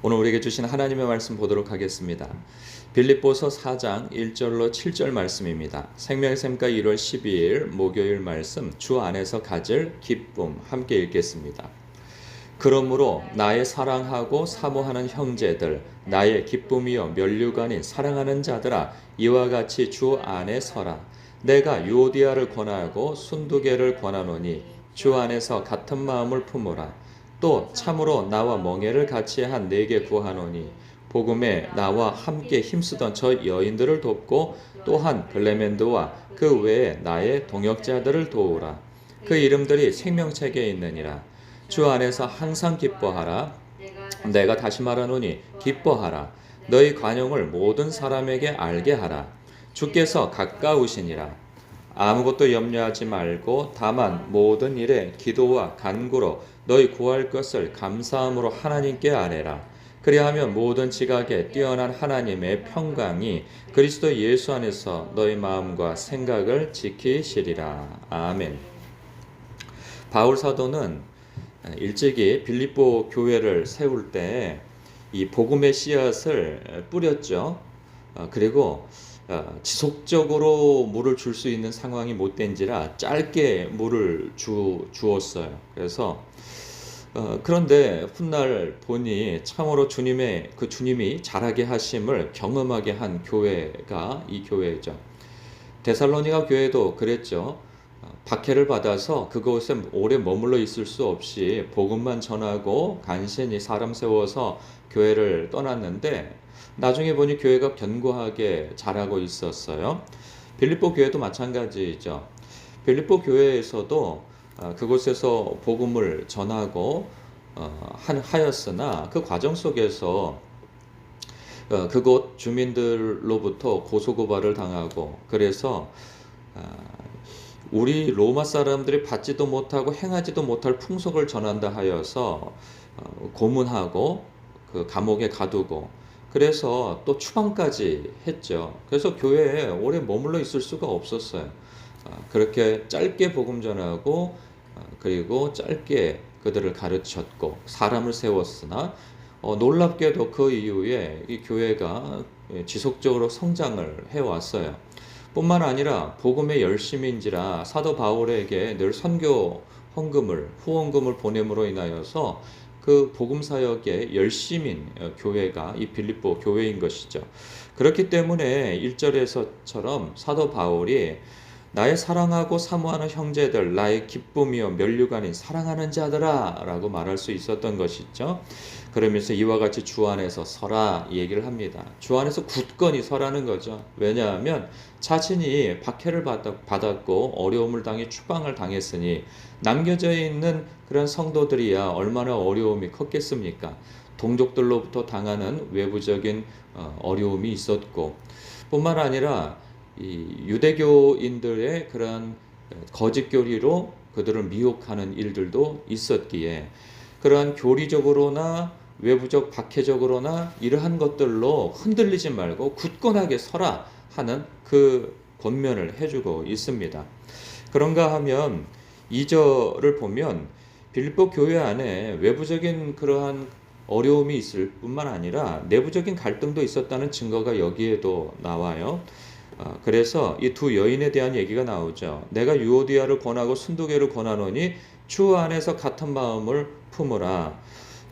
오늘 우리에게 주신 하나님의 말씀 보도록 하겠습니다. 빌립보서 4장 1절로 7절 말씀입니다. 생명의 샘가 1월 12일 목요일 말씀 주 안에서 가질 기쁨 함께 읽겠습니다. 그러므로 나의 사랑하고 사모하는 형제들 나의 기쁨이요 면류관인 사랑하는 자들아 이와 같이 주 안에 서라 내가 유오디아를 권하고 순두개를 권하노니 주 안에서 같은 마음을 품으라 또 참으로 나와 멍에를 같이 한 내게 구하노니 복음에 나와 함께 힘쓰던 저 여인들을 돕고 또한 글레멘드와 그 외에 나의 동역자들을 도우라. 그 이름들이 생명책에 있느니라. 주 안에서 항상 기뻐하라. 내가 다시 말하노니 기뻐하라. 너희 관용을 모든 사람에게 알게 하라. 주께서 가까우시니라 아무것도 염려하지 말고 다만 모든 일에 기도와 간구로 너희 구할 것을 감사함으로 하나님께 아뢰라. 그리하면 모든 지각에 뛰어난 하나님의 평강이 그리스도 예수 안에서 너희 마음과 생각을 지키시리라. 아멘. 바울 사도는 일찍이 빌립보 교회를 세울 때 이 복음의 씨앗을 뿌렸죠. 어, 그리고 어, 지속적으로 물을 줄 수 있는 상황이 못 된지라 짧게 물을 주, 주었어요. 그래서 어, 그런데 훗날 보니 참으로 주님의 그 주님이 잘하게 하심을 경험하게 한 교회가 이 교회죠. 데살로니가 교회도 그랬죠. 어, 박해를 받아서 그곳에 오래 머물러 있을 수 없이 복음만 전하고 간신히 사람 세워서 교회를 떠났는데 나중에 보니 교회가 견고하게 자라고 있었어요. 빌립보 교회도 마찬가지죠. 빌립보 교회에서도 어, 그곳에서 복음을 전하고 어, 하였으나 그 과정 속에서 어, 그곳 주민들로부터 고소고발을 당하고 그래서 우리 로마 사람들이 받지도 못하고 행하지도 못할 풍속을 전한다 하여서 고문하고 그 감옥에 가두고 그래서 또 추방까지 했죠. 그래서 교회에 오래 머물러 있을 수가 없었어요. 그렇게 짧게 복음 전하고 그리고 짧게 그들을 가르쳤고 사람을 세웠으나 어, 놀랍게도 그 이후에 이 교회가 지속적으로 성장을 해왔어요. 뿐만 아니라 복음의 열심인지라 사도 바울에게 늘 선교 헌금을 후원금을 보냄으로 인하여서 그 복음 사역의 열심인 교회가 이 빌립보 교회인 것이죠. 그렇기 때문에 1절에서처럼 사도 바울이 나의 사랑하고 사모하는 형제들, 나의 기쁨이요 멸류관인 사랑하는 자들아 라고 말할 수 있었던 것이죠. 그러면서 이와 같이 주 안에서 서라 얘기를 합니다. 주 안에서 굳건히 서라는 거죠. 왜냐하면 자신이 박해를 받았고 어려움을 당해 추방을 당했으니 남겨져 있는 그런 성도들이야 얼마나 어려움이 컸겠습니까? 동족들로부터 당하는 외부적인 어, 어려움이 있었고 뿐만 아니라 이 유대교인들의 그런 거짓 교리로 그들을 미혹하는 일들도 있었기에 그러한 교리적으로나 외부적 박해적으로나 이러한 것들로 흔들리지 말고 굳건하게 서라 하는 그 권면을 해주고 있습니다. 그런가 하면 2절을 보면 빌립보 교회 안에 외부적인 그러한 어려움이 있을 뿐만 아니라 내부적인 갈등도 있었다는 증거가 여기에도 나와요. 어, 그래서 이 두 여인에 대한 얘기가 나오죠. 내가 유오디아를 권하고 순두개를 권하노니 주 안에서 같은 마음을 품으라.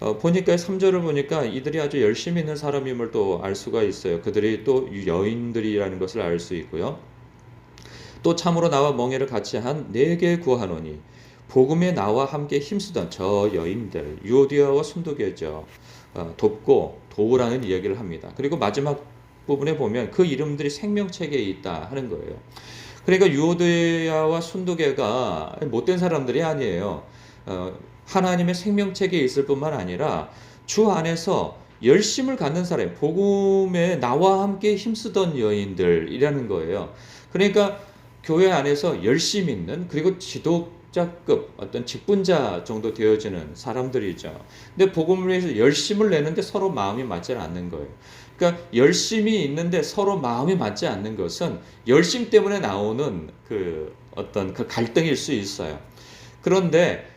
어, 보니까 3절을 보니까 이들이 아주 열심히 있는 사람임을 또 알 수가 있어요. 그들이 또 여인들이라는 것을 알 수 있고요. 또 참으로 나와 멍에를 같이 한 네 개 구하노니 복음에 나와 함께 힘쓰던 저 여인들 유오디아와 순두개죠. 어, 돕고 도우라는 이야기를 합니다. 그리고 마지막 부분에 보면 그 이름들이 생명책에 있다 하는 거예요. 그러니까 유오드야와 순두개가 못된 사람들이 아니에요. 어, 하나님의 생명책에 있을 뿐만 아니라 주 안에서 열심을 갖는 사람, 복음에 나와 함께 힘쓰던 여인들이라는 거예요. 그러니까 교회 안에서 열심 있는 그리고 지도자급 어떤 직분자 정도 되어지는 사람들이죠. 근데 복음을 위해서 열심을 내는데 서로 마음이 맞지 않는 거예요. 그러니까 열심이 있는데 서로 마음이 맞지 않는 것은 열심 때문에 나오는 그 어떤 그 갈등일 수 있어요. 그런데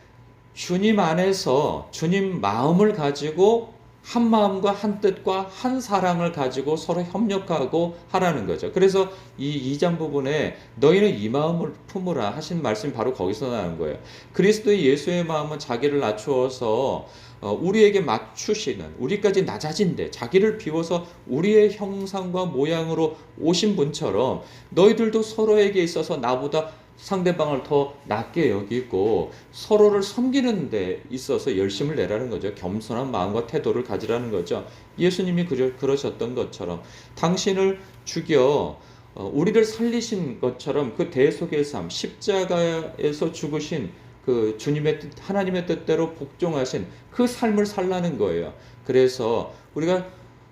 주님 안에서 주님 마음을 가지고 한 마음과 한 뜻과 한 사랑을 가지고 서로 협력하고 하라는 거죠. 그래서 이 2장 부분에 너희는 이 마음을 품으라 하신 말씀이 바로 거기서 나는 거예요. 그리스도의 예수의 마음은 자기를 낮추어서 어, 우리에게 맞추시는 우리까지 낮아진데 자기를 비워서 우리의 형상과 모양으로 오신 분처럼 너희들도 서로에게 있어서 나보다 상대방을 더 낮게 여기고 서로를 섬기는 데 있어서 열심을 내라는 거죠. 겸손한 마음과 태도를 가지라는 거죠. 예수님이 그러, 그러셨던 것처럼 당신을 죽여 어, 우리를 살리신 것처럼 그 대속의 삶, 십자가에서 죽으신 그 주님의 뜻, 하나님의 뜻대로 복종하신 그 삶을 살라는 거예요. 그래서 우리가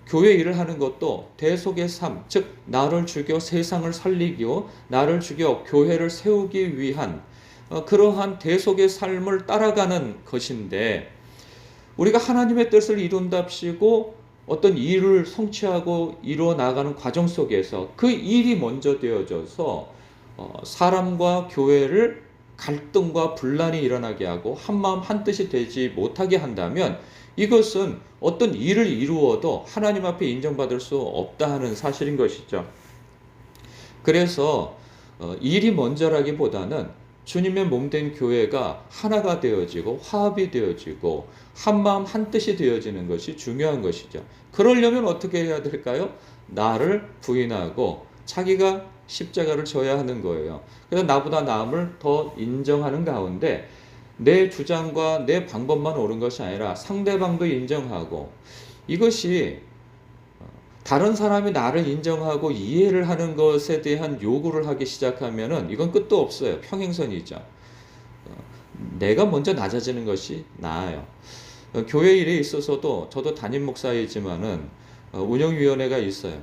교회 일을 하는 것도 대속의 삶, 즉 나를 죽여 세상을 살리고 나를 죽여 교회를 세우기 위한 어, 그러한 대속의 삶을 따라가는 것인데 우리가 하나님의 뜻을 이룬답시고 어떤 일을 성취하고 이루어 나가는 과정 속에서 그 일이 먼저 되어져서 어, 사람과 교회를 갈등과 분란이 일어나게 하고 한 마음 한 뜻이 되지 못하게 한다면 이것은 어떤 일을 이루어도 하나님 앞에 인정받을 수 없다 하는 사실인 것이죠. 그래서 어, 일이 먼저라기보다는 주님의 몸된 교회가 하나가 되어지고 화합이 되어지고 한 마음 한 뜻이 되어지는 것이 중요한 것이죠. 그러려면 어떻게 해야 될까요? 나를 부인하고 자기가 십자가를 져야 하는 거예요. 그래서 나보다 남을 더 인정하는 가운데 내 주장과 내 방법만 옳은 것이 아니라 상대방도 인정하고 이것이 다른 사람이 나를 인정하고 이해를 하는 것에 대한 요구를 하기 시작하면은 이건 끝도 없어요. 평행선이죠. 내가 먼저 낮아지는 것이 나아요. 교회 일에 있어서도 저도 담임 목사이지만은 운영위원회가 있어요.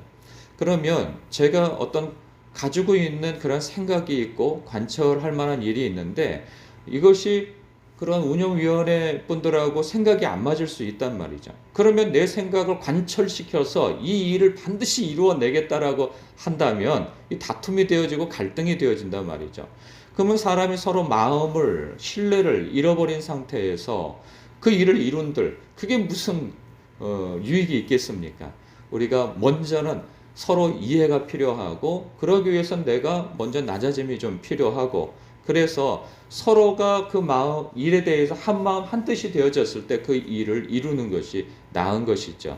그러면 제가 어떤 가지고 있는 그런 생각이 있고 관철할 만한 일이 있는데 이것이 그런 운영위원회 분들하고 생각이 안 맞을 수 있단 말이죠. 그러면 내 생각을 관철시켜서 이 일을 반드시 이루어내겠다라고 한다면 이 다툼이 되어지고 갈등이 되어진단 말이죠. 그러면 사람이 서로 마음을, 신뢰를 잃어버린 상태에서 그 일을 이룬들, 그게 무슨 어, 유익이 있겠습니까? 우리가 먼저는 서로 이해가 필요하고, 그러기 위해선 내가 먼저 낮아짐이 좀 필요하고, 그래서 서로가 그 마음, 일에 대해서 한 마음 한 뜻이 되어졌을 때 그 일을 이루는 것이 나은 것이죠.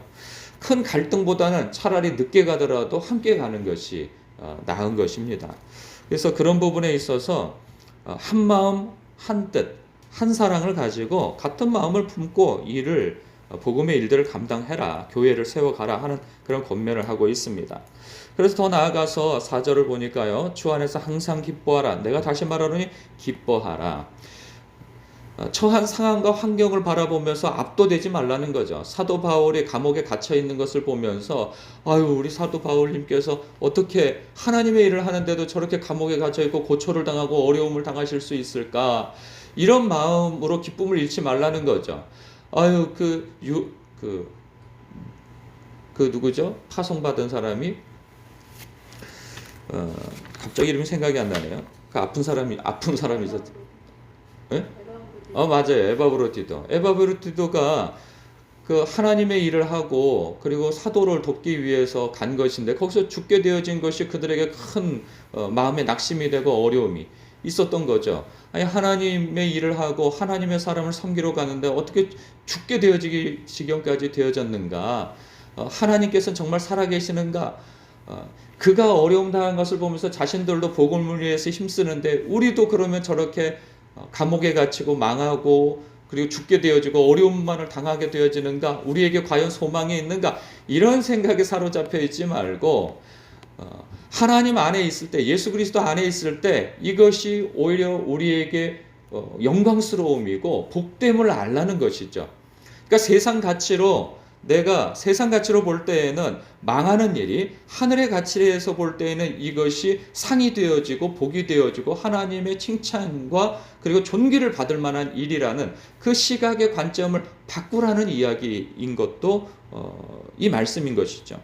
큰 갈등보다는 차라리 늦게 가더라도 함께 가는 것이 어, 나은 것입니다. 그래서 그런 부분에 있어서 어, 한 마음, 한 뜻, 한 사랑을 가지고 같은 마음을 품고 일을 어, 복음의 일들을 감당해라. 교회를 세워가라 하는 그런 권면을 하고 있습니다. 그래서 더 나아가서 4절을 보니까요. 주 안에서 항상 기뻐하라. 내가 다시 말하노니 기뻐하라. 어, 처한 상황과 환경을 바라보면서 압도되지 말라는 거죠. 사도 바울이 감옥에 갇혀 있는 것을 보면서 아유 우리 사도 바울님께서 어떻게 하나님의 일을 하는데도 저렇게 감옥에 갇혀 있고 고초를 당하고 어려움을 당하실 수 있을까? 이런 마음으로 기쁨을 잃지 말라는 거죠. 아유 그 유 그그 그, 그 누구죠? 파송받은 사람이 어, 갑자기 이름이 생각이 안 나네요. 그 아픈 사람이 아픈 사람이 있었. 예? 어 맞아요. 에바브로티도. 에바브로티도가 그 하나님의 일을 하고 그리고 사도를 돕기 위해서 간 것인데 거기서 죽게 되어진 것이 그들에게 큰 어, 마음의 낙심이 되고 어려움이 있었던 거죠. 아니 하나님의 일을 하고 하나님의 사람을 섬기러 가는데 어떻게 죽게 되어지기 지경까지 되어졌는가? 어, 하나님께서는 정말 살아계시는가? 어, 그가 어려움 당한 것을 보면서 자신들도 복음을 위해서 힘쓰는데 우리도 그러면 저렇게 어, 감옥에 갇히고 망하고 그리고 죽게 되어지고 어려움만을 당하게 되어지는가? 우리에게 과연 소망이 있는가? 이런 생각에 사로잡혀 있지 말고 어, 하나님 안에 있을 때, 예수 그리스도 안에 있을 때 이것이 오히려 우리에게 어, 영광스러움이고 복됨을 알라는 것이죠. 그러니까 세상 가치로 내가 세상 가치로 볼 때에는 망하는 일이 하늘의 가치에서 볼 때에는 이것이 상이 되어지고 복이 되어지고 하나님의 칭찬과 그리고 존귀를 받을 만한 일이라는 그 시각의 관점을 바꾸라는 이야기인 것도 어, 이 말씀인 것이죠.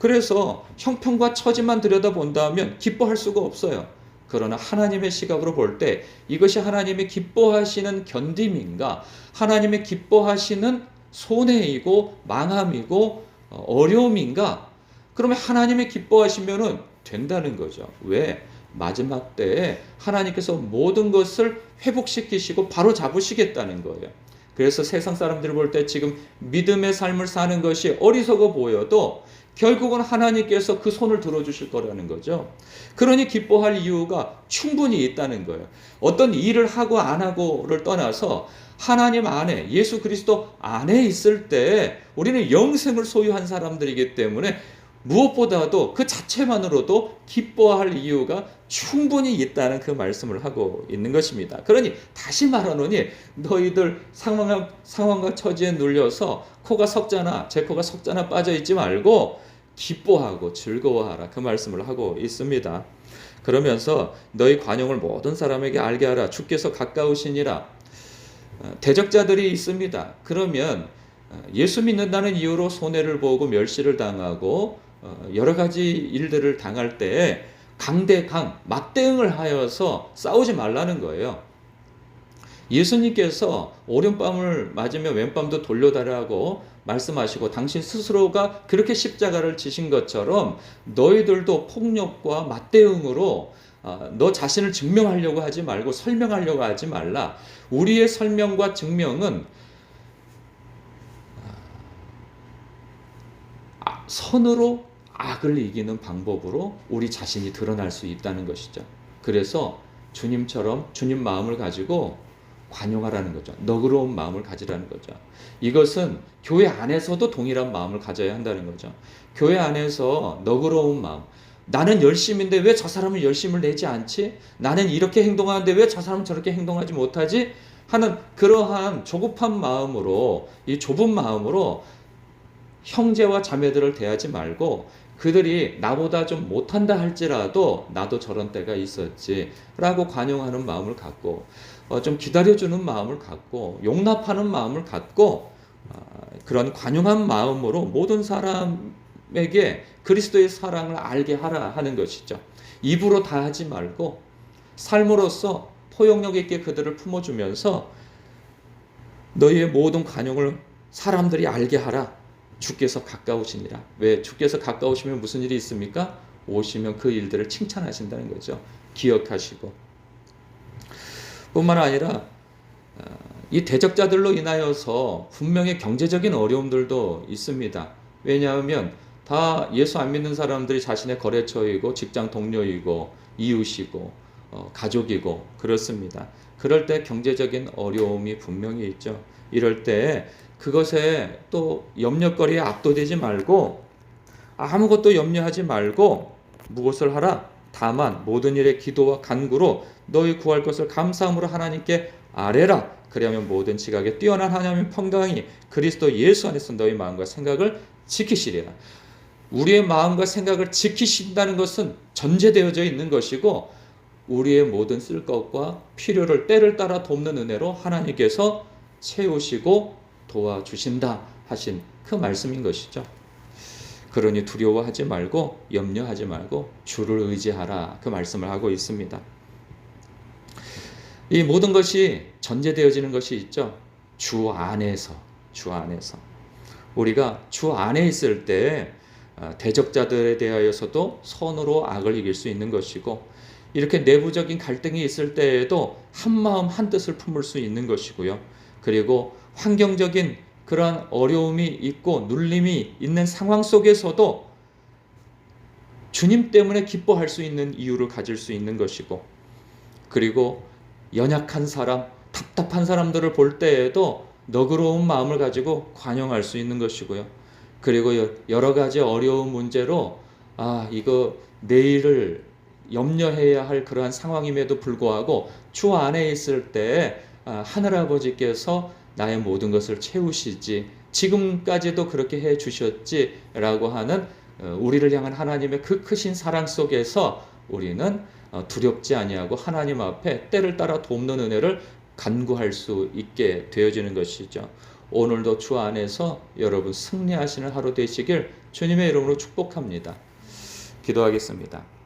그래서 형편과 처지만 들여다본다면 기뻐할 수가 없어요. 그러나 하나님의 시각으로 볼 때 이것이 하나님의 기뻐하시는 견딤인가? 하나님의 기뻐하시는 손해이고 망함이고 어, 어려움인가? 그러면 하나님이 기뻐하시면은 된다는 거죠. 왜? 마지막 때에 하나님께서 모든 것을 회복시키시고 바로 잡으시겠다는 거예요. 그래서 세상 사람들이 볼때 지금 믿음의 삶을 사는 것이 어리석어 보여도 결국은 하나님께서 그 손을 들어주실 거라는 거죠. 그러니 기뻐할 이유가 충분히 있다는 거예요. 어떤 일을 하고 안 하고를 떠나서 하나님 안에 예수 그리스도 안에 있을 때 우리는 영생을 소유한 사람들이기 때문에 무엇보다도 그 자체만으로도 기뻐할 이유가 충분히 있다는 그 말씀을 하고 있는 것입니다. 그러니 다시 말하노니 너희들 상황, 상황과 처지에 눌려서 코가 석자나 제 코가 석자나 빠져 있지 말고 기뻐하고 즐거워하라 그 말씀을 하고 있습니다. 그러면서 너희 관용을 모든 사람에게 알게 하라 주께서 가까우시니라 어, 대적자들이 있습니다. 그러면 어, 예수 믿는다는 이유로 손해를 보고 멸시를 당하고 어, 여러 가지 일들을 당할 때 강대강 맞대응을 하여서 싸우지 말라는 거예요. 예수님께서 오른밤을 맞으면 왼밤도 돌려달라고 말씀하시고 당신 스스로가 그렇게 십자가를 지신 것처럼 너희들도 폭력과 맞대응으로 어, 너 자신을 증명하려고 하지 말고 설명하려고 하지 말라. 우리의 설명과 증명은 아, 선으로 악을 이기는 방법으로 우리 자신이 드러날 수 있다는 것이죠. 그래서 주님처럼 주님 마음을 가지고 관용하라는 거죠. 너그러운 마음을 가지라는 거죠. 이것은 교회 안에서도 동일한 마음을 가져야 한다는 거죠. 교회 안에서 너그러운 마음. 나는 열심인데 왜 저 사람은 열심을 내지 않지? 나는 이렇게 행동하는데 왜 저 사람은 저렇게 행동하지 못하지? 하는 그러한 조급한 마음으로 이 좁은 마음으로 형제와 자매들을 대하지 말고 그들이 나보다 좀 못한다 할지라도 나도 저런 때가 있었지 라고 관용하는 마음을 갖고 어, 좀 기다려주는 마음을 갖고 용납하는 마음을 갖고 어, 그런 관용한 마음으로 모든 사람에게 그리스도의 사랑을 알게 하라 하는 것이죠. 입으로 다 하지 말고 삶으로서 포용력 있게 그들을 품어주면서 너희의 모든 관용을 사람들이 알게 하라. 주께서 가까우시니라. 왜 주께서 가까우시면 무슨 일이 있습니까? 오시면 그 일들을 칭찬하신다는 거죠. 기억하시고. 뿐만 아니라 어, 이 대적자들로 인하여서 분명히 경제적인 어려움들도 있습니다. 왜냐하면 다 예수 안 믿는 사람들이 자신의 거래처이고 직장 동료이고 이웃이고 어, 가족이고 그렇습니다. 그럴 때 경제적인 어려움이 분명히 있죠. 이럴 때 그것에 또 염려거리에 압도되지 말고 아무것도 염려하지 말고 무엇을 하라? 다만 모든 일에 기도와 간구로 너희 구할 것을 감사함으로 하나님께 아뢰라. 그리하면 모든 지각에 뛰어난 하나님의 평강이 그리스도 예수 안에서 너희 마음과 생각을 지키시리라. 우리의 마음과 생각을 지키신다는 것은 전제되어져 있는 것이고 우리의 모든 쓸 것과 필요를 때를 따라 돕는 은혜로 하나님께서 채우시고 도와주신다 하신 그 말씀인 것이죠. 그러니 두려워하지 말고 염려하지 말고 주를 의지하라 그 말씀을 하고 있습니다. 이 모든 것이 전제되어지는 것이 있죠. 주 안에서 주 안에서 우리가 주 안에 있을 때 아, 대적자들에 대하여서도 선으로 악을 이길 수 있는 것이고 이렇게 내부적인 갈등이 있을 때에도 한 마음 한 뜻을 품을 수 있는 것이고요. 그리고 환경적인 그러한 어려움이 있고 눌림이 있는 상황 속에서도 주님 때문에 기뻐할 수 있는 이유를 가질 수 있는 것이고 그리고 연약한 사람, 답답한 사람들을 볼 때에도 너그러운 마음을 가지고 관용할 수 있는 것이고요. 그리고 여러 가지 어려운 문제로 아, 이거 내일을 염려해야 할 그러한 상황임에도 불구하고 주 안에 있을 때 아, 하늘아버지께서 나의 모든 것을 채우시지 지금까지도 그렇게 해 주셨지라고 하는 어, 우리를 향한 하나님의 그 크신 사랑 속에서 우리는 어, 두렵지 아니하고 하나님 앞에 때를 따라 돕는 은혜를 간구할 수 있게 되어지는 것이죠. 오늘도 주 안에서 여러분 승리하시는 하루 되시길 주님의 이름으로 축복합니다. 기도하겠습니다.